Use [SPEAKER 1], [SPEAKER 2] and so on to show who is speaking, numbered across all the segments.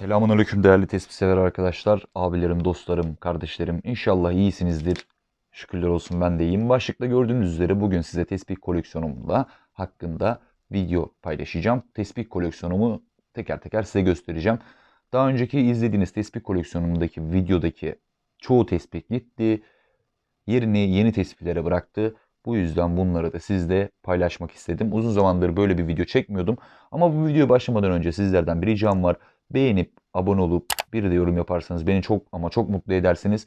[SPEAKER 1] Selamünaleyküm değerli tespih sever arkadaşlar, abilerim, dostlarım, kardeşlerim. İnşallah iyisinizdir. Şükürler olsun ben de iyiyim. Başlıkta gördüğünüz üzere bugün size tespih koleksiyonumla hakkında video paylaşacağım. Tespih koleksiyonumu teker teker size göstereceğim. Daha önceki izlediğiniz tespih koleksiyonumdaki videodaki çoğu tespih gitti. Yerini yeni tespihlere bıraktı. Bu yüzden bunları da sizle paylaşmak istedim. Uzun zamandır böyle bir video çekmiyordum. Ama bu videoya başlamadan önce sizlerden bir ricam var. Beğenip, abone olup bir de yorum yaparsanız beni çok ama çok mutlu edersiniz.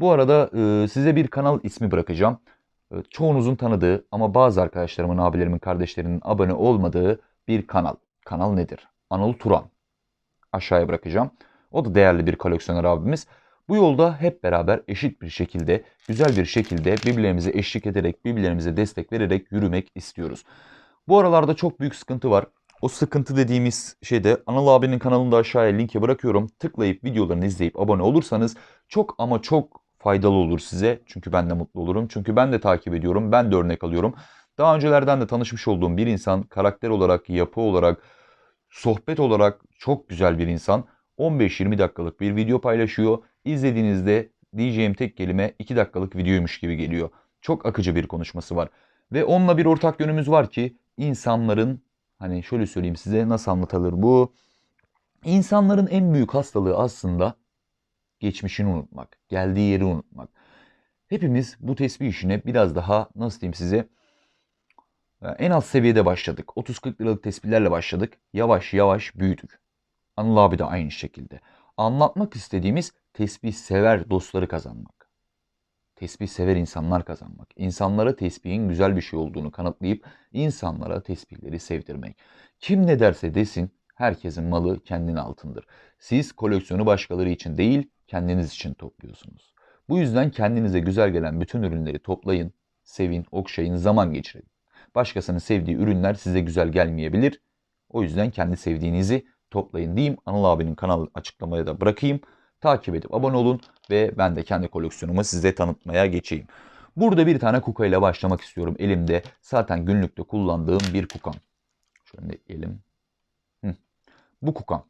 [SPEAKER 1] Bu arada e, size bir kanal ismi bırakacağım. E, çoğunuzun tanıdığı ama bazı arkadaşlarımın, abilerimin, kardeşlerinin abone olmadığı bir kanal. Kanal nedir? Anıl Turan. Aşağıya bırakacağım. O da değerli bir koleksiyoner abimiz. Bu yolda hep beraber eşit bir şekilde, güzel bir şekilde birbirlerimize eşlik ederek, birbirlerimize destek vererek yürümek istiyoruz. Bu aralarda çok büyük sıkıntı var. O sıkıntı dediğimiz şeyde Anıl abinin kanalında aşağıya linke bırakıyorum. Tıklayıp videolarını izleyip abone olursanız çok ama çok faydalı olur size. Çünkü ben de mutlu olurum. Çünkü ben de takip ediyorum. Ben de örnek alıyorum. Daha öncelerden de tanışmış olduğum bir insan karakter olarak, yapı olarak, sohbet olarak çok güzel bir insan. 15-20 dakikalık bir video paylaşıyor. İzlediğinizde diyeceğim tek kelime 2 dakikalık videoymuş gibi geliyor. Çok akıcı bir konuşması var. Ve onunla bir ortak yönümüz var ki insanların hani şöyle söyleyeyim size nasıl anlatılır bu? İnsanların en büyük hastalığı aslında geçmişini unutmak, geldiği yeri unutmak. Hepimiz bu tesbih işine biraz daha nasıl diyeyim size e, en alt seviyede başladık. 30-40 liralık tesbihlerle başladık. Yavaş yavaş büyüdük. Anıl abi de aynı şekilde. Anlatmak istediğimiz tesbih sever dostları kazanmak. Tesbih sever insanlar kazanmak. İnsanlara tesbihin güzel bir şey olduğunu kanıtlayıp insanlara tesbihleri sevdirmek. Kim ne derse desin herkesin malı kendine altındır. Siz koleksiyonu başkaları için değil kendiniz için topluyorsunuz. Bu yüzden kendinize güzel gelen bütün ürünleri toplayın, sevin, okşayın, zaman geçirin. Başkasının sevdiği ürünler size güzel gelmeyebilir. O yüzden kendi sevdiğinizi toplayın diyeyim. Anıl abinin kanal açıklamaya da bırakayım. Takip edip abone olun ve ben de kendi koleksiyonumu size tanıtmaya geçeyim. Burada bir tane kuka ile başlamak istiyorum. Elimde zaten günlükte kullandığım bir kukam. Şöyle elim. Hı. Bu kukam.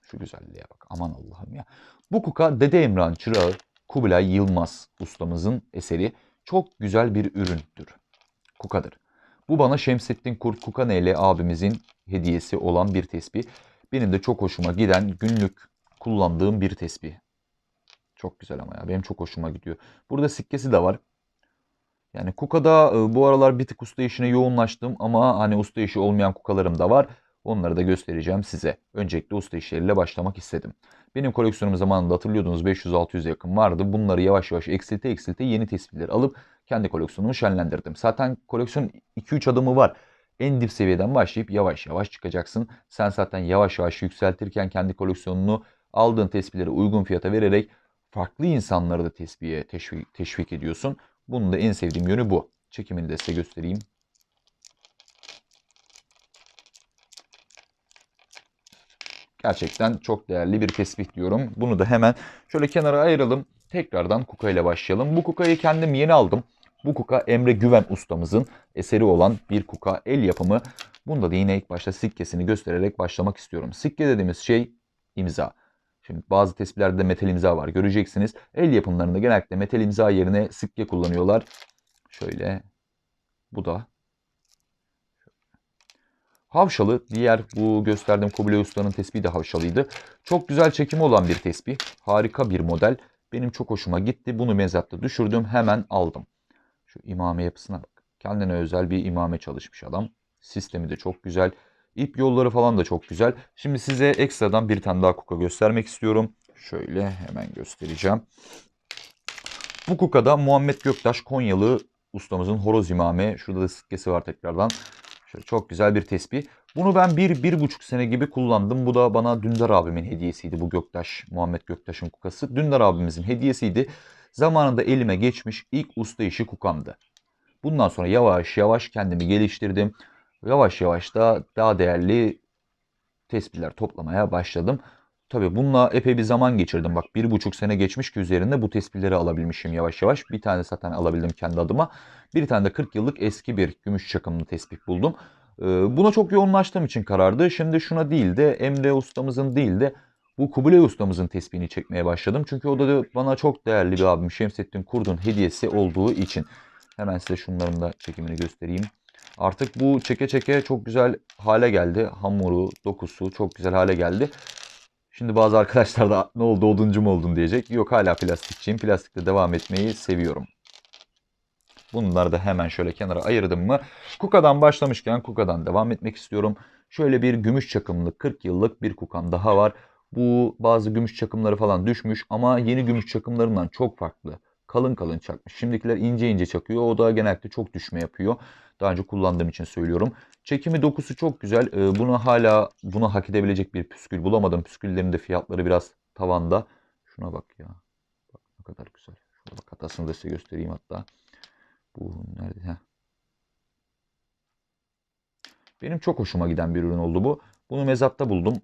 [SPEAKER 1] Şu güzelliğe bak. Aman Allah'ım ya. Bu kuka Dede Emrah'ın çırağı Kubilay Yılmaz ustamızın eseri. Çok güzel bir üründür. Kukadır. Bu bana Şemsettin Kurt Kukaneli abimizin hediyesi olan bir tesbih. Benim de çok hoşuma giden günlük kullandığım bir tesbih. Çok güzel ama ya. Benim çok hoşuma gidiyor. Burada sikkesi de var. Yani kukada e, bu aralar bir tık usta işine yoğunlaştım ama hani usta işi olmayan kukalarım da var. Onları da göstereceğim size. Öncelikle usta işleriyle başlamak istedim. Benim koleksiyonum zamanında hatırlıyordunuz 500-600 yakın vardı. Bunları yavaş yavaş eksilte eksilte yeni tespitleri alıp kendi koleksiyonumu şenlendirdim. Zaten koleksiyon 2-3 adımı var. En dip seviyeden başlayıp yavaş yavaş çıkacaksın. Sen zaten yavaş yavaş yükseltirken kendi koleksiyonunu aldığın tespitleri uygun fiyata vererek farklı insanları da tespihe teşvik, teşvik ediyorsun. Bunun da en sevdiğim yönü bu. Çekimini de size göstereyim. Gerçekten çok değerli bir tespih diyorum. Bunu da hemen şöyle kenara ayıralım. Tekrardan kuka ile başlayalım. Bu kukayı kendim yeni aldım. Bu kuka Emre Güven ustamızın eseri olan bir kuka el yapımı. Bunda da yine ilk başta sikkesini göstererek başlamak istiyorum. Sikke dediğimiz şey imza. Şimdi bazı tespihlerde metal imza var göreceksiniz. El yapımlarında genellikle metal imza yerine sikke kullanıyorlar. Şöyle bu da Havşalı. Diğer bu gösterdiğim Kubilay Usta'nın tespihi de havşalıydı. Çok güzel çekimi olan bir tesbih. Harika bir model. Benim çok hoşuma gitti. Bunu mezatta düşürdüm. Hemen aldım. Şu imame yapısına bak. Kendine özel bir imame çalışmış adam. Sistemi de çok güzel. İp yolları falan da çok güzel. Şimdi size ekstradan bir tane daha kuka göstermek istiyorum. Şöyle hemen göstereceğim. Bu kukada Muhammed Göktaş Konyalı ustamızın horoz imame. Şurada da sikkesi var tekrardan. Şöyle çok güzel bir tespih. Bunu ben bir, bir buçuk sene gibi kullandım. Bu da bana Dündar abimin hediyesiydi bu Göktaş, Muhammed Göktaş'ın kukası. Dündar abimizin hediyesiydi. Zamanında elime geçmiş ilk usta işi kukamdı. Bundan sonra yavaş yavaş kendimi geliştirdim. Yavaş yavaş da daha değerli tespihler toplamaya başladım. Tabii bununla epey bir zaman geçirdim. Bak bir buçuk sene geçmiş ki üzerinde bu tespihleri alabilmişim yavaş yavaş. Bir tane zaten alabildim kendi adıma. Bir tane de 40 yıllık eski bir gümüş çakımlı tespih buldum. Ee, buna çok yoğunlaştığım için karardı. Şimdi şuna değil de Emre ustamızın değil de bu Kubilay ustamızın tespihini çekmeye başladım. Çünkü o da bana çok değerli bir abim Şemsettin Kurd'un hediyesi olduğu için. Hemen size şunların da çekimini göstereyim. Artık bu çeke çeke çok güzel hale geldi. Hamuru, dokusu çok güzel hale geldi. Şimdi bazı arkadaşlar da ne oldu oduncu mu oldun diyecek. Yok hala plastikçiyim. Plastikte devam etmeyi seviyorum. Bunları da hemen şöyle kenara ayırdım mı? Kuka'dan başlamışken Kuka'dan devam etmek istiyorum. Şöyle bir gümüş çakımlı 40 yıllık bir Kuka'm daha var. Bu bazı gümüş çakımları falan düşmüş ama yeni gümüş çakımlarından çok farklı. Kalın kalın çakmış. Şimdikiler ince ince çakıyor. O da genellikle çok düşme yapıyor. Daha önce kullandığım için söylüyorum. Çekimi dokusu çok güzel. Ee, bunu hala bunu hak edebilecek bir püskül bulamadım. Püsküllerin de fiyatları biraz tavanda. Şuna bak ya. Bak ne kadar güzel. Şuna bak hatasını da size göstereyim hatta. Bu nerede? Heh. Benim çok hoşuma giden bir ürün oldu bu. Bunu mezatta buldum.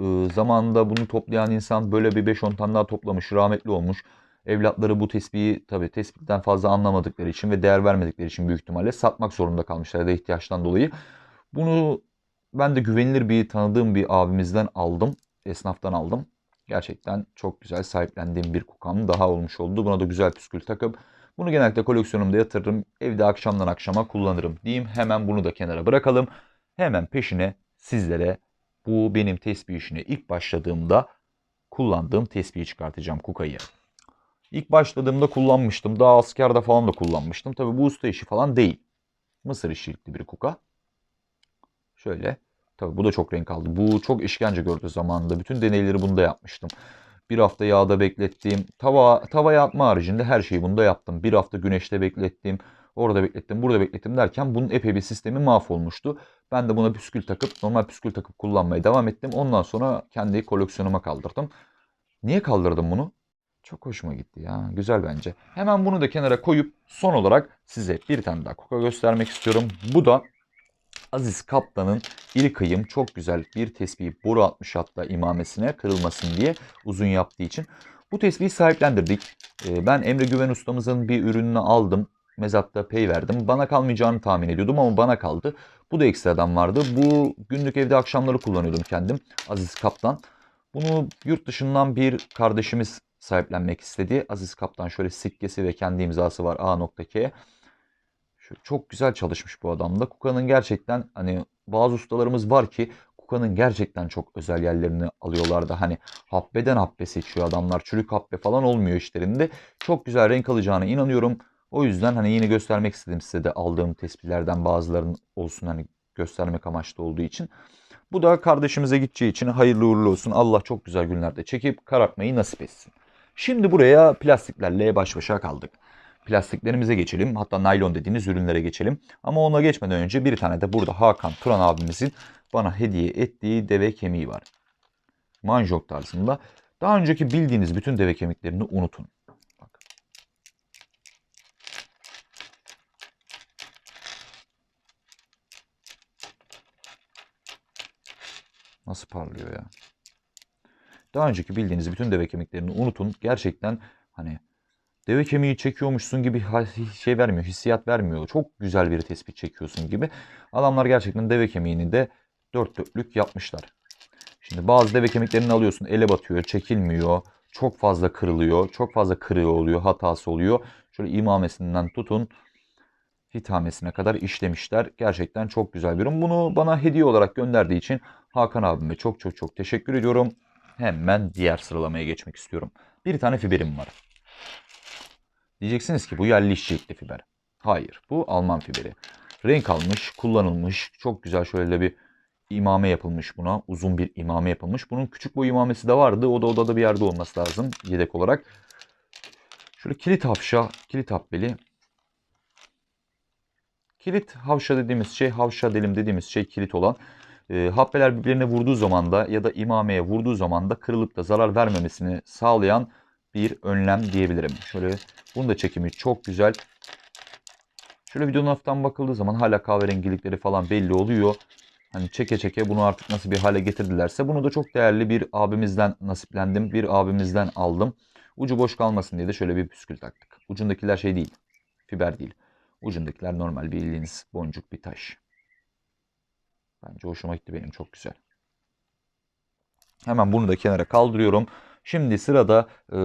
[SPEAKER 1] Ee, zamanında bunu toplayan insan böyle bir 5-10 tane daha toplamış, rahmetli olmuş. Evlatları bu tespihi tabii tespitten fazla anlamadıkları için ve değer vermedikleri için büyük ihtimalle satmak zorunda kalmışlar ya da ihtiyaçtan dolayı. Bunu ben de güvenilir bir tanıdığım bir abimizden aldım. Esnaftan aldım. Gerçekten çok güzel sahiplendiğim bir kukam daha olmuş oldu. Buna da güzel püskül takıp bunu genellikle koleksiyonumda yatırırım. Evde akşamdan akşama kullanırım diyeyim. Hemen bunu da kenara bırakalım. Hemen peşine sizlere bu benim tesbih işine ilk başladığımda kullandığım tesbihi çıkartacağım kukayı. İlk başladığımda kullanmıştım. Daha askerde falan da kullanmıştım. Tabi bu usta işi falan değil. Mısır işçilikli bir kuka. Şöyle. Tabi bu da çok renk aldı. Bu çok işkence gördü zamanında. Bütün deneyleri bunda yapmıştım. Bir hafta yağda beklettiğim, tava, tava yapma haricinde her şeyi bunda yaptım. Bir hafta güneşte beklettim, orada beklettim, burada beklettim derken bunun epey bir sistemi mahvolmuştu. Ben de buna püskül takıp, normal püskül takıp kullanmaya devam ettim. Ondan sonra kendi koleksiyonuma kaldırdım. Niye kaldırdım bunu? Çok hoşuma gitti ya. Güzel bence. Hemen bunu da kenara koyup son olarak size bir tane daha kuka göstermek istiyorum. Bu da Aziz Kaplan'ın iri kıyım çok güzel bir tesbihi boru atmış hatta imamesine kırılmasın diye uzun yaptığı için. Bu tesbihi sahiplendirdik. Ee, Ben Emre Güven ustamızın bir ürününü aldım. Mezatta pay verdim. Bana kalmayacağını tahmin ediyordum ama bana kaldı. Bu da ekstradan vardı. Bu günlük evde akşamları kullanıyordum kendim. Aziz Kaplan. Bunu yurt dışından bir kardeşimiz sahiplenmek istedi. Aziz Kaptan şöyle sikkesi ve kendi imzası var A.K. Şu çok güzel çalışmış bu adamda. Kuka'nın gerçekten hani bazı ustalarımız var ki Kuka'nın gerçekten çok özel yerlerini alıyorlar da hani habbeden habbe seçiyor adamlar. Çürük habbe falan olmuyor işlerinde. Çok güzel renk alacağına inanıyorum. O yüzden hani yine göstermek istedim size de aldığım tespihlerden bazılarının olsun hani göstermek amaçlı olduğu için. Bu da kardeşimize gideceği için hayırlı uğurlu olsun. Allah çok güzel günlerde çekip karartmayı nasip etsin. Şimdi buraya plastiklerle baş başa kaldık. Plastiklerimize geçelim. Hatta naylon dediğimiz ürünlere geçelim. Ama ona geçmeden önce bir tane de burada Hakan Turan abimizin bana hediye ettiği deve kemiği var. Manjok tarzında. Daha önceki bildiğiniz bütün deve kemiklerini unutun. Bak. Nasıl parlıyor ya? Daha önceki bildiğiniz bütün deve kemiklerini unutun. Gerçekten hani deve kemiği çekiyormuşsun gibi şey vermiyor, hissiyat vermiyor. Çok güzel bir tespit çekiyorsun gibi. Adamlar gerçekten deve kemiğini de dört dörtlük yapmışlar. Şimdi bazı deve kemiklerini alıyorsun, ele batıyor, çekilmiyor. Çok fazla kırılıyor, çok fazla kırığı oluyor, hatası oluyor. Şöyle imamesinden tutun hitamesine kadar işlemişler. Gerçekten çok güzel bir ürün. Bunu bana hediye olarak gönderdiği için Hakan abime çok çok çok teşekkür ediyorum. Hemen diğer sıralamaya geçmek istiyorum. Bir tane fiberim var. Diyeceksiniz ki bu yerli işçilikli fiber. Hayır, bu Alman fiberi. Renk almış, kullanılmış. Çok güzel şöyle bir imame yapılmış buna. Uzun bir imame yapılmış. Bunun küçük boy imamesi de vardı. O da odada bir yerde olması lazım yedek olarak. Şöyle kilit havşa, kilit habbeli. Kilit havşa dediğimiz şey, havşa delim dediğimiz şey kilit olan. E, habbeler birbirine vurduğu zaman da ya da imameye vurduğu zaman da kırılıp da zarar vermemesini sağlayan bir önlem diyebilirim. Şöyle bunun da çekimi çok güzel. Şöyle videonun hafiften bakıldığı zaman hala kahverengilikleri falan belli oluyor. Hani çeke çeke bunu artık nasıl bir hale getirdilerse bunu da çok değerli bir abimizden nasiplendim. Bir abimizden aldım. Ucu boş kalmasın diye de şöyle bir püskül taktık. Ucundakiler şey değil. Fiber değil. Ucundakiler normal bildiğiniz boncuk bir taş. Bence hoşuma gitti benim çok güzel. Hemen bunu da kenara kaldırıyorum. Şimdi sırada e,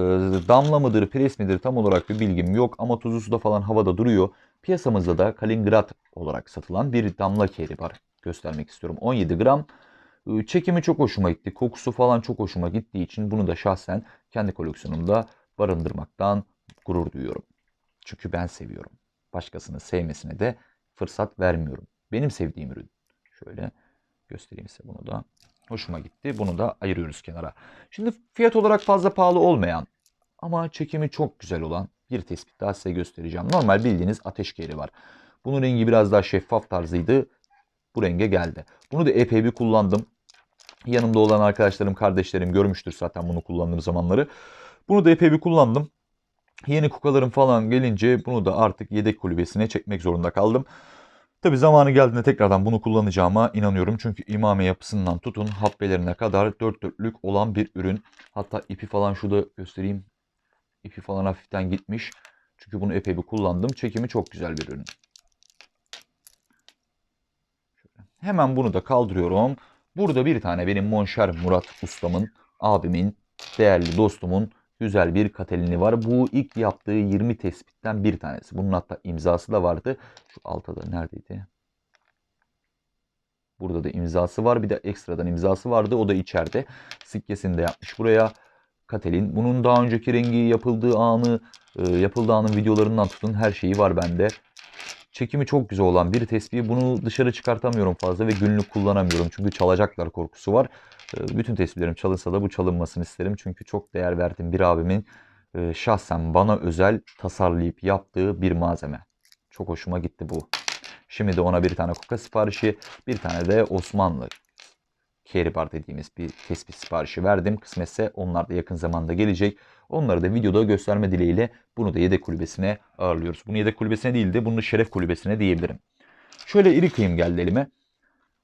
[SPEAKER 1] damla mıdır, pres midir tam olarak bir bilgim yok ama tuzlu suda falan havada duruyor. Piyasamızda da Kaliningrad olarak satılan bir damla keri var. Göstermek istiyorum. 17 gram. E, Çekimi çok hoşuma gitti. Kokusu falan çok hoşuma gittiği için bunu da şahsen kendi koleksiyonumda barındırmaktan gurur duyuyorum. Çünkü ben seviyorum. Başkasının sevmesine de fırsat vermiyorum. Benim sevdiğim ürün. Şöyle göstereyim size bunu da. Hoşuma gitti. Bunu da ayırıyoruz kenara. Şimdi fiyat olarak fazla pahalı olmayan ama çekimi çok güzel olan bir tespit daha size göstereceğim. Normal bildiğiniz ateş keri var. Bunun rengi biraz daha şeffaf tarzıydı. Bu renge geldi. Bunu da epey bir kullandım. Yanımda olan arkadaşlarım, kardeşlerim görmüştür zaten bunu kullandığım zamanları. Bunu da epey bir kullandım. Yeni kukalarım falan gelince bunu da artık yedek kulübesine çekmek zorunda kaldım. Tabi zamanı geldiğinde tekrardan bunu kullanacağıma inanıyorum. Çünkü imame yapısından tutun habbelerine kadar dört dörtlük olan bir ürün. Hatta ipi falan şurada göstereyim. İpi falan hafiften gitmiş. Çünkü bunu epey bir kullandım. Çekimi çok güzel bir ürün. Hemen bunu da kaldırıyorum. Burada bir tane benim Monşer Murat ustamın, abimin, değerli dostumun güzel bir katelini var. Bu ilk yaptığı 20 tespitten bir tanesi. Bunun hatta imzası da vardı. Şu altta da neredeydi? Burada da imzası var. Bir de ekstradan imzası vardı. O da içeride. Sikkesini de yapmış buraya. Katelin. Bunun daha önceki rengi yapıldığı anı, e, yapıldığı anın videolarından tutun her şeyi var bende. Çekimi çok güzel olan bir tespih. Bunu dışarı çıkartamıyorum fazla ve günlük kullanamıyorum. Çünkü çalacaklar korkusu var. E, bütün tespihlerim çalınsa da bu çalınmasını isterim. Çünkü çok değer verdiğim bir abimin e, şahsen bana özel tasarlayıp yaptığı bir malzeme. Çok hoşuma gitti bu. Şimdi de ona bir tane kuka siparişi, bir tane de Osmanlı Keribar dediğimiz bir tespih siparişi verdim. Kısmetse onlar da yakın zamanda gelecek. Onları da videoda gösterme dileğiyle bunu da yedek kulübesine ağırlıyoruz. Bunu yedek kulübesine değil de bunu şeref kulübesine diyebilirim. Şöyle iri kıyım geldi elime.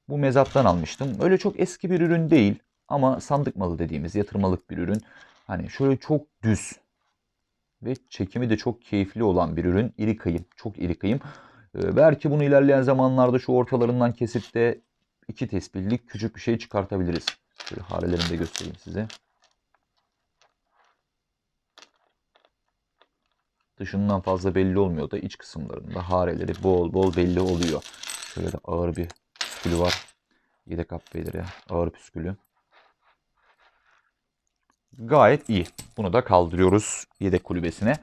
[SPEAKER 1] Bu mezattan almıştım. Öyle çok eski bir ürün değil ama sandık malı dediğimiz yatırmalık bir ürün. Hani şöyle çok düz ve çekimi de çok keyifli olan bir ürün. İri kıyım, çok iri kıyım. Ee, belki bunu ilerleyen zamanlarda şu ortalarından kesip de iki tespihlik küçük bir şey çıkartabiliriz. Şöyle harelerini de göstereyim size. Dışından fazla belli olmuyor da iç kısımlarında hareleri bol bol belli oluyor. Şöyle de ağır bir püskülü var. Yedek abbeleri ağır püskülü. Gayet iyi. Bunu da kaldırıyoruz yedek kulübesine.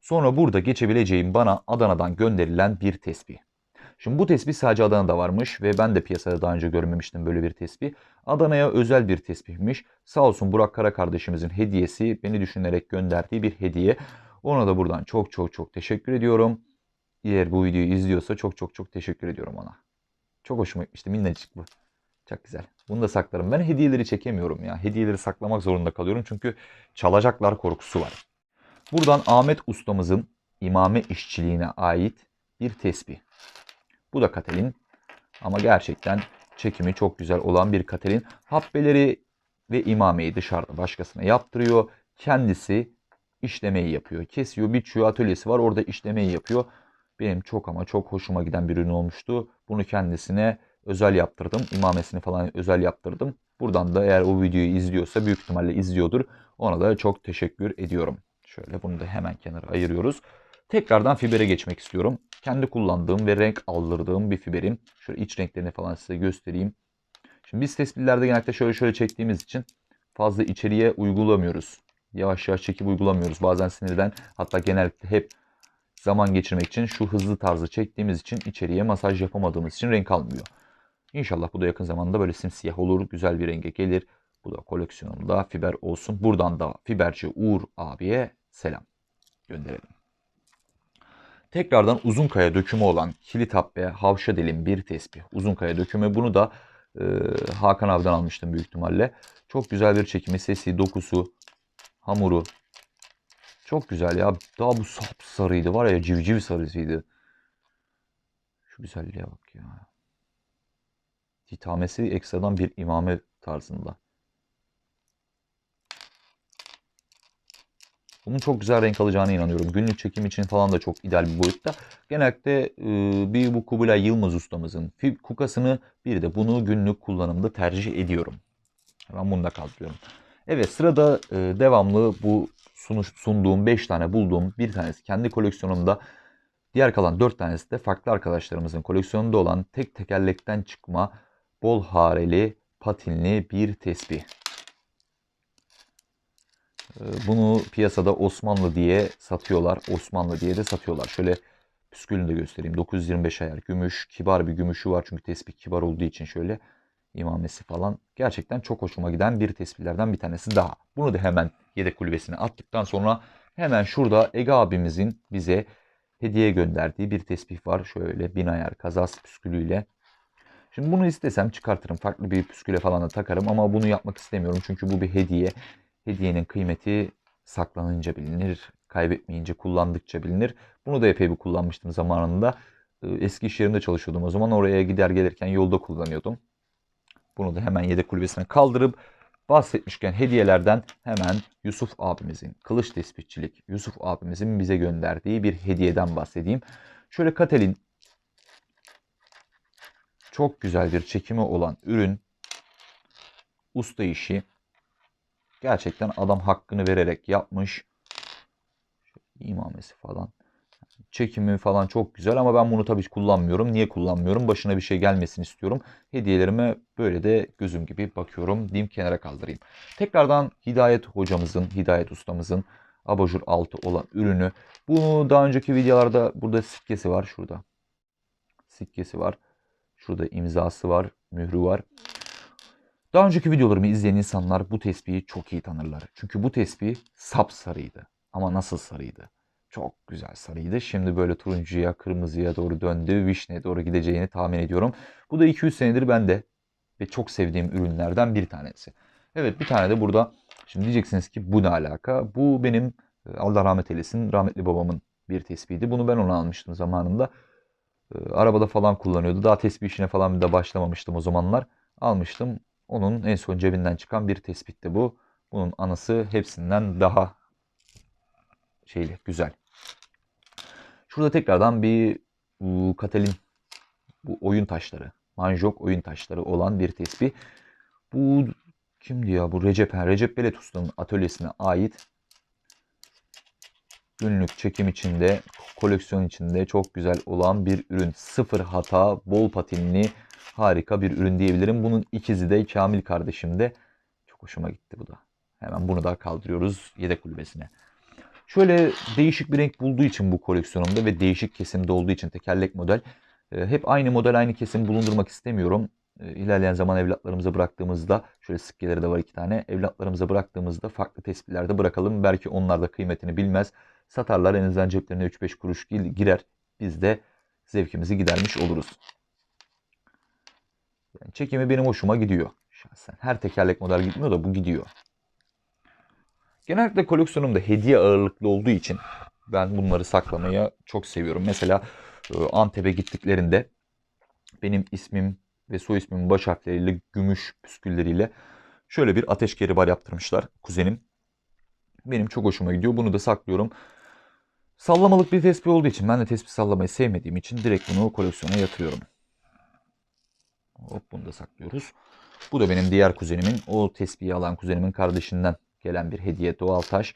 [SPEAKER 1] Sonra burada geçebileceğim bana Adana'dan gönderilen bir tesbih. Şimdi bu tesbih sadece Adana'da varmış ve ben de piyasada daha önce görmemiştim böyle bir tesbih. Adana'ya özel bir tesbihmiş. Sağ olsun Burak Kara kardeşimizin hediyesi beni düşünerek gönderdiği bir hediye. Ona da buradan çok çok çok teşekkür ediyorum. Eğer bu videoyu izliyorsa çok çok çok teşekkür ediyorum ona. Çok hoşuma gitmişti minnacık bu. Çok güzel. Bunu da saklarım. Ben hediyeleri çekemiyorum ya. Hediyeleri saklamak zorunda kalıyorum çünkü çalacaklar korkusu var. Buradan Ahmet ustamızın imame işçiliğine ait bir tesbih. Bu da katelin ama gerçekten çekimi çok güzel olan bir katelin. Hapbeleri ve imameyi dışarıda başkasına yaptırıyor. Kendisi işlemeyi yapıyor. Kesiyor, biçiyor, atölyesi var. Orada işlemeyi yapıyor. Benim çok ama çok hoşuma giden bir ürün olmuştu. Bunu kendisine özel yaptırdım. İmamesini falan özel yaptırdım. Buradan da eğer o videoyu izliyorsa büyük ihtimalle izliyordur. Ona da çok teşekkür ediyorum. Şöyle bunu da hemen kenara ayırıyoruz. Tekrardan fibere geçmek istiyorum. Kendi kullandığım ve renk aldırdığım bir fiberin. Şöyle iç renklerini falan size göstereyim. Şimdi biz tespitlerde genellikle şöyle şöyle çektiğimiz için fazla içeriye uygulamıyoruz. Yavaş yavaş çekip uygulamıyoruz. Bazen sinirden hatta genellikle hep zaman geçirmek için şu hızlı tarzı çektiğimiz için içeriye masaj yapamadığımız için renk almıyor. İnşallah bu da yakın zamanda böyle simsiyah olur. Güzel bir renge gelir. Bu da koleksiyonumda fiber olsun. Buradan da fiberci Uğur abiye selam gönderelim. Tekrardan uzun kaya dökümü olan kilit habbe havşa dilim bir tesbih. Uzun kaya dökümü bunu da e, Hakan abiden almıştım büyük ihtimalle. Çok güzel bir çekimi, sesi, dokusu, hamuru. Çok güzel ya. Daha bu sap sarıydı var ya civciv sarısıydı. Şu güzelliğe bak ya. Hitamesi ekstradan bir imame tarzında. Bunun çok güzel renk alacağına inanıyorum. Günlük çekim için falan da çok ideal bir boyutta. Genellikle e, bir bu Kubilay Yılmaz ustamızın kukasını bir de bunu günlük kullanımda tercih ediyorum. Hemen bunu da kaldırıyorum. Evet sırada e, devamlı bu sunuş, sunduğum 5 tane bulduğum bir tanesi kendi koleksiyonumda. Diğer kalan 4 tanesi de farklı arkadaşlarımızın koleksiyonunda olan tek tekerlekten çıkma bol hareli patinli bir tesbih. E, bunu piyasada Osmanlı diye satıyorlar. Osmanlı diye de satıyorlar. Şöyle püskülünü de göstereyim. 925 ayar gümüş. Kibar bir gümüşü var çünkü tespih kibar olduğu için şöyle imamesi falan. Gerçekten çok hoşuma giden bir tespihlerden bir tanesi daha. Bunu da hemen yedek kulübesine attıktan sonra hemen şurada Ege abimizin bize hediye gönderdiği bir tesbih var. Şöyle bin ayar kazas püskülüyle. Şimdi bunu istesem çıkartırım. Farklı bir püsküle falan da takarım ama bunu yapmak istemiyorum. Çünkü bu bir hediye. Hediyenin kıymeti saklanınca bilinir. Kaybetmeyince kullandıkça bilinir. Bunu da epey bir kullanmıştım zamanında. Ee, Eski iş yerimde çalışıyordum o zaman. Oraya gider gelirken yolda kullanıyordum. Bunu da hemen yedek kulübesine kaldırıp bahsetmişken hediyelerden hemen Yusuf abimizin kılıç tespihçilik Yusuf abimizin bize gönderdiği bir hediyeden bahsedeyim. Şöyle Katelin çok güzel bir çekimi olan ürün usta işi gerçekten adam hakkını vererek yapmış. Şöyle imamesi falan çekimi falan çok güzel ama ben bunu tabii kullanmıyorum. Niye kullanmıyorum? Başına bir şey gelmesini istiyorum. Hediyelerime böyle de gözüm gibi bakıyorum diyeyim kenara kaldırayım. Tekrardan Hidayet hocamızın, Hidayet ustamızın abajur altı olan ürünü. Bunu daha önceki videolarda burada sikkesi var şurada. Sikkesi var. Şurada imzası var, mührü var. Daha önceki videolarımı izleyen insanlar bu tespihi çok iyi tanırlar. Çünkü bu tespih sapsarıydı. Ama nasıl sarıydı? Çok güzel sarıydı. Şimdi böyle turuncuya, kırmızıya doğru döndü. Vişneye doğru gideceğini tahmin ediyorum. Bu da 200 senedir bende ve çok sevdiğim ürünlerden bir tanesi. Evet bir tane de burada. Şimdi diyeceksiniz ki bu ne alaka? Bu benim e, Allah rahmet eylesin rahmetli babamın bir tespihiydi. Bunu ben ona almıştım zamanında. E, arabada falan kullanıyordu. Daha tespih işine falan da başlamamıştım o zamanlar. Almıştım. Onun en son cebinden çıkan bir tespitti bu. Bunun anısı hepsinden daha şeyli, güzel. Şurada tekrardan bir Katalin bu oyun taşları, manjok oyun taşları olan bir tesbih. Bu kimdi ya? Bu Recep, Recep Belet Usta'nın atölyesine ait günlük çekim içinde, koleksiyon içinde çok güzel olan bir ürün. Sıfır hata, bol patinli, harika bir ürün diyebilirim. Bunun ikizi de Kamil kardeşim de. Çok hoşuma gitti bu da. Hemen bunu da kaldırıyoruz yedek kulübesine. Şöyle değişik bir renk bulduğu için bu koleksiyonumda ve değişik kesimde olduğu için tekerlek model. E, hep aynı model aynı kesim bulundurmak istemiyorum. E, ilerleyen zaman evlatlarımıza bıraktığımızda şöyle sikkeleri de var iki tane. Evlatlarımıza bıraktığımızda farklı tespitlerde bırakalım. Belki onlar da kıymetini bilmez. Satarlar en azından ceplerine 3-5 kuruş girer. Biz de zevkimizi gidermiş oluruz. Yani çekimi benim hoşuma gidiyor şahsen. Her tekerlek model gitmiyor da bu gidiyor. Genellikle koleksiyonumda hediye ağırlıklı olduğu için ben bunları saklamayı çok seviyorum. Mesela e, Antep'e gittiklerinde benim ismim ve soy ismimin baş harfleriyle gümüş püskülleriyle şöyle bir ateş keribar yaptırmışlar kuzenim. Benim çok hoşuma gidiyor. Bunu da saklıyorum. Sallamalık bir tespih olduğu için ben de tespih sallamayı sevmediğim için direkt bunu koleksiyona yatırıyorum. Hop bunu da saklıyoruz. Bu da benim diğer kuzenimin, o tespihi alan kuzenimin kardeşinden gelen bir hediye doğal taş.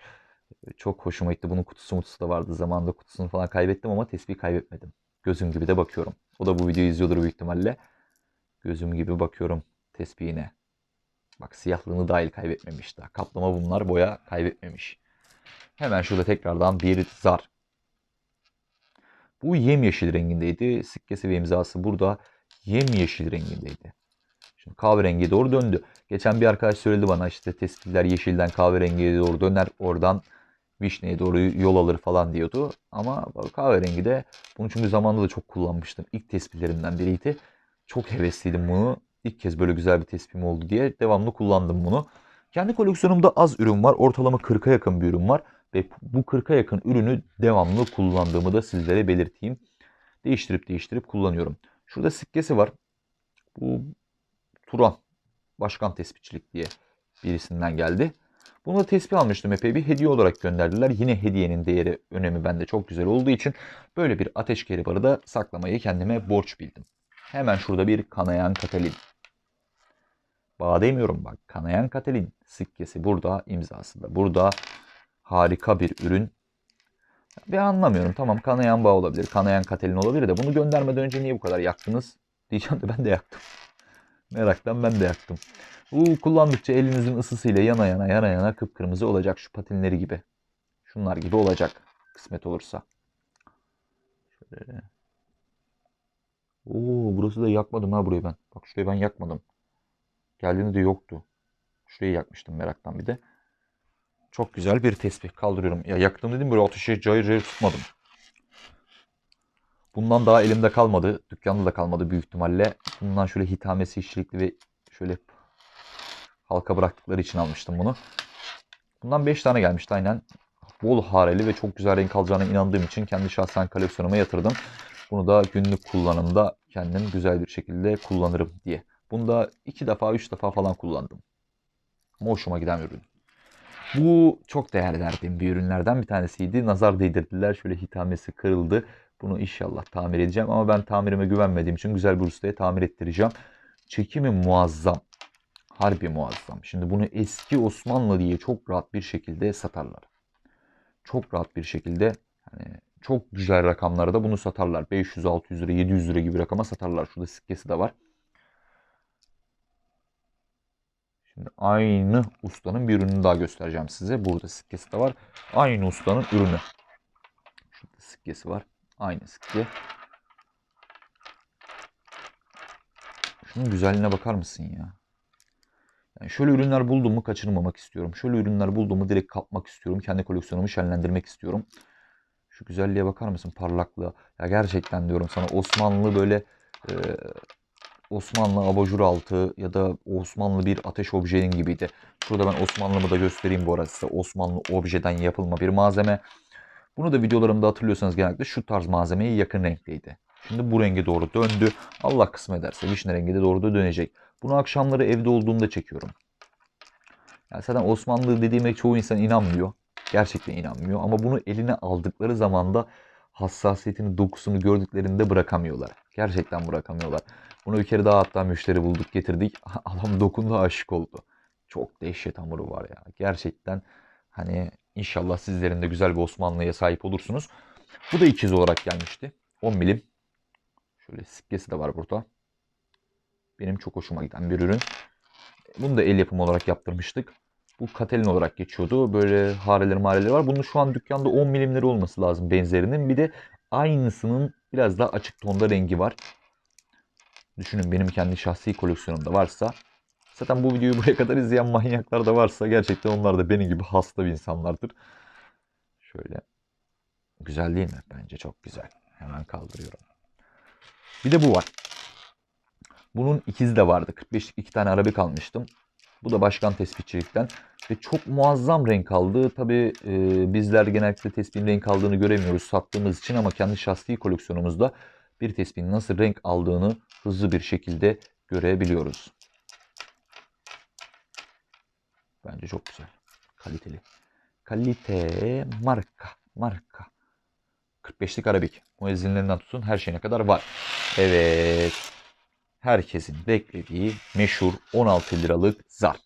[SPEAKER 1] Çok hoşuma gitti. Bunun kutusu mutusu da vardı. Zamanında kutusunu falan kaybettim ama tespihi kaybetmedim. Gözüm gibi de bakıyorum. O da bu videoyu izliyordur büyük ihtimalle. Gözüm gibi bakıyorum tespihine. Bak siyahlığını dahil kaybetmemiş daha. Kaplama bunlar boya kaybetmemiş. Hemen şurada tekrardan bir zar. Bu yemyeşil rengindeydi. Sikkesi ve imzası burada yemyeşil rengindeydi. Şimdi kahverengiye doğru döndü. Geçen bir arkadaş söyledi bana işte tespitler yeşilden kahverengiye doğru döner. Oradan vişneye doğru yol alır falan diyordu. Ama kahverengi de bunu çünkü zamanında da çok kullanmıştım. İlk tespitlerimden biriydi. Çok hevesliydim bunu. İlk kez böyle güzel bir tespim oldu diye devamlı kullandım bunu. Kendi koleksiyonumda az ürün var. Ortalama 40'a yakın bir ürün var. Ve bu 40'a yakın ürünü devamlı kullandığımı da sizlere belirteyim. Değiştirip değiştirip kullanıyorum. Şurada sikkesi var. Bu Turan başkan tespitçilik diye birisinden geldi. Bunu da tespih almıştım epey bir hediye olarak gönderdiler. Yine hediyenin değeri, önemi bende çok güzel olduğu için böyle bir ateş keribarı da saklamayı kendime borç bildim. Hemen şurada bir kanayan katalin. Bağ demiyorum bak. Kanayan Katelin sikkesi burada, imzası da burada. Harika bir ürün. Bir anlamıyorum. Tamam kanayan bağ olabilir, kanayan Katelin olabilir de bunu göndermeden önce niye bu kadar yaktınız? Diyeceğim de ben de yaktım. Meraktan ben de yaktım. Bu kullandıkça elinizin ısısıyla yana yana yana yana kıpkırmızı olacak şu patinleri gibi. Şunlar gibi olacak kısmet olursa. Şöyle. Oo burası da yakmadım ha burayı ben. Bak şurayı ben yakmadım. Geldiğinde de yoktu. Şurayı yakmıştım meraktan bir de. Çok güzel bir tespih kaldırıyorum. Ya yaktım dedim böyle ateşi cayır cayır tutmadım. Bundan daha elimde kalmadı. Dükkanda da kalmadı büyük ihtimalle. Bundan şöyle hitamesi işçilikli ve şöyle halka bıraktıkları için almıştım bunu. Bundan 5 tane gelmişti aynen. Bol hareli ve çok güzel renk alacağına inandığım için kendi şahsen koleksiyonuma yatırdım. Bunu da günlük kullanımda kendim güzel bir şekilde kullanırım diye. Bunu da 2 defa 3 defa falan kullandım. Ama hoşuma giden bir ürün. Bu çok değerli verdiğim bir ürünlerden bir tanesiydi. Nazar değdirdiler. Şöyle hitamesi kırıldı. Bunu inşallah tamir edeceğim. Ama ben tamirime güvenmediğim için güzel bir ustaya tamir ettireceğim. Çekimi muazzam. Harbi muazzam. Şimdi bunu eski Osmanlı diye çok rahat bir şekilde satarlar. Çok rahat bir şekilde hani çok güzel rakamlarda bunu satarlar. 500, 600 lira, 700 lira gibi rakama satarlar. Şurada sikkesi de var. Şimdi aynı ustanın bir ürünü daha göstereceğim size. Burada sikkesi de var. Aynı ustanın ürünü. Şurada sikkesi var. Aynı sikke. Şunun güzelliğine bakar mısın ya? Yani şöyle ürünler buldum mu kaçırmamak istiyorum. Şöyle ürünler buldum mu direkt kapmak istiyorum. Kendi koleksiyonumu şenlendirmek istiyorum. Şu güzelliğe bakar mısın? Parlaklığa. Ya gerçekten diyorum sana Osmanlı böyle e, Osmanlı abajur altı ya da Osmanlı bir ateş objenin gibiydi. Şurada ben Osmanlımı da göstereyim bu arada size. Osmanlı objeden yapılma bir malzeme. Bunu da videolarımda hatırlıyorsanız genellikle şu tarz malzemeye yakın renkteydi. Şimdi bu renge doğru döndü. Allah kısmet ederse vişne rengi de doğru da dönecek. Bunu akşamları evde olduğumda çekiyorum. Yani zaten Osmanlı dediğime çoğu insan inanmıyor. Gerçekten inanmıyor. Ama bunu eline aldıkları zaman da hassasiyetini, dokusunu gördüklerinde bırakamıyorlar. Gerçekten bırakamıyorlar. Bunu bir kere daha hatta müşteri bulduk getirdik. Adam dokundu aşık oldu. Çok dehşet hamuru var ya. Gerçekten hani inşallah sizlerin de güzel bir Osmanlı'ya sahip olursunuz. Bu da ikiz olarak gelmişti. 10 milim. Şöyle sikkesi de var burada. Benim çok hoşuma giden bir ürün. Bunu da el yapımı olarak yaptırmıştık. Bu Katelin olarak geçiyordu. Böyle hareleri mareleri var. Bunun şu an dükkanda 10 milimleri olması lazım benzerinin. Bir de aynısının biraz daha açık tonda rengi var. Düşünün benim kendi şahsi koleksiyonumda varsa. Zaten bu videoyu buraya kadar izleyen manyaklar da varsa gerçekten onlar da benim gibi hasta bir insanlardır. Şöyle. Güzel değil mi? Bence çok güzel. Hemen kaldırıyorum. Bir de bu var. Bunun ikizi de vardı. 45'lik iki tane arabik almıştım. Bu da başkan tespitçilikten. Ve çok muazzam renk aldı. Tabi e, bizler genellikle tespihin renk aldığını göremiyoruz sattığımız için ama kendi şahsi koleksiyonumuzda bir tespihin nasıl renk aldığını hızlı bir şekilde görebiliyoruz. Bence çok güzel. Kaliteli. Kalite marka. Marka. 45'lik arabik. Muezzinlerinden tutun her şeyine kadar var. Evet. Herkesin beklediği meşhur 16 liralık zar.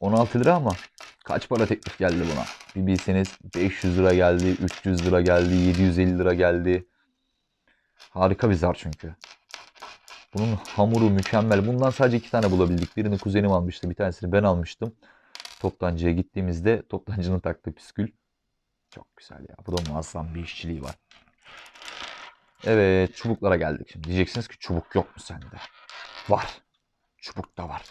[SPEAKER 1] 16 lira ama kaç para teklif geldi buna? Bir bilseniz 500 lira geldi, 300 lira geldi, 750 lira geldi. Harika bir zar çünkü. Bunun hamuru mükemmel. Bundan sadece iki tane bulabildik. Birini kuzenim almıştı, bir tanesini ben almıştım. Toptancıya gittiğimizde toptancının taktığı püskül. Çok güzel ya. Bu da muazzam bir işçiliği var. Evet çubuklara geldik. Şimdi diyeceksiniz ki çubuk yok mu sende? Var. Çubuk da var.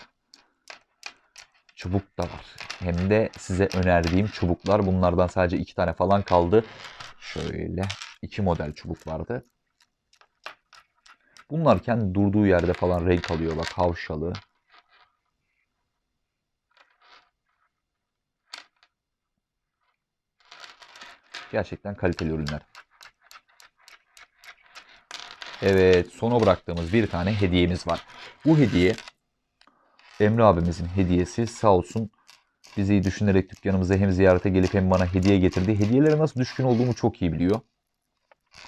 [SPEAKER 1] Çubuk da var. Hem de size önerdiğim çubuklar bunlardan sadece iki tane falan kaldı. Şöyle iki model çubuk vardı. Bunlar kendi durduğu yerde falan renk alıyor. Bak havşalı. Gerçekten kaliteli ürünler. Evet, sona bıraktığımız bir tane hediyemiz var. Bu hediye Emre abimizin hediyesi. Sağ olsun bizi düşünerek dükkanımıza hem ziyarete gelip hem bana hediye getirdi. Hediyelere nasıl düşkün olduğumu çok iyi biliyor.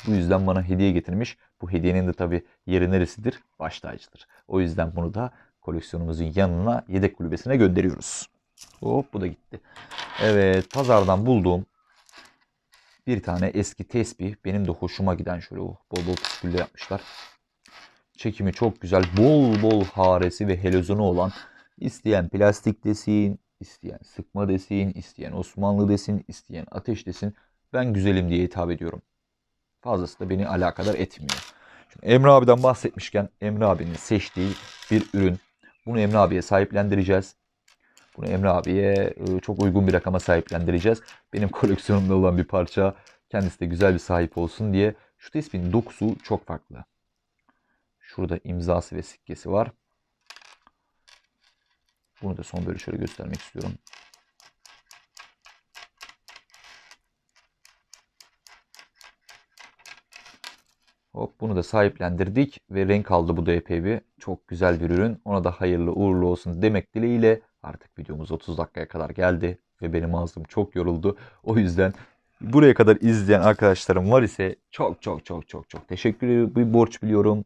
[SPEAKER 1] Bu yüzden bana hediye getirmiş. Bu hediyenin de tabii yeri neresidir? Baş tacıdır. O yüzden bunu da koleksiyonumuzun yanına yedek kulübesine gönderiyoruz. Hop bu da gitti. Evet pazardan bulduğum bir tane eski tesbih. Benim de hoşuma giden şöyle oh, bol bol püsküllü yapmışlar. Çekimi çok güzel. Bol bol haresi ve helezonu olan isteyen plastik desin, isteyen sıkma desin, isteyen Osmanlı desin, isteyen ateş desin. Ben güzelim diye hitap ediyorum. Fazlası da beni alakadar etmiyor. Şimdi Emre abiden bahsetmişken Emre abinin seçtiği bir ürün. Bunu Emre abiye sahiplendireceğiz. Bunu Emre abiye e, çok uygun bir rakama sahiplendireceğiz. Benim koleksiyonumda olan bir parça. Kendisi de güzel bir sahip olsun diye. Şu tespihin dokusu çok farklı. Şurada imzası ve sikkesi var. Bunu da son böyle şöyle göstermek istiyorum. Hop bunu da sahiplendirdik ve renk aldı bu da epey bir. Çok güzel bir ürün. Ona da hayırlı uğurlu olsun demek dileğiyle artık videomuz 30 dakikaya kadar geldi ve benim ağzım çok yoruldu. O yüzden buraya kadar izleyen arkadaşlarım var ise çok çok çok çok çok teşekkür ederim. Bir borç biliyorum.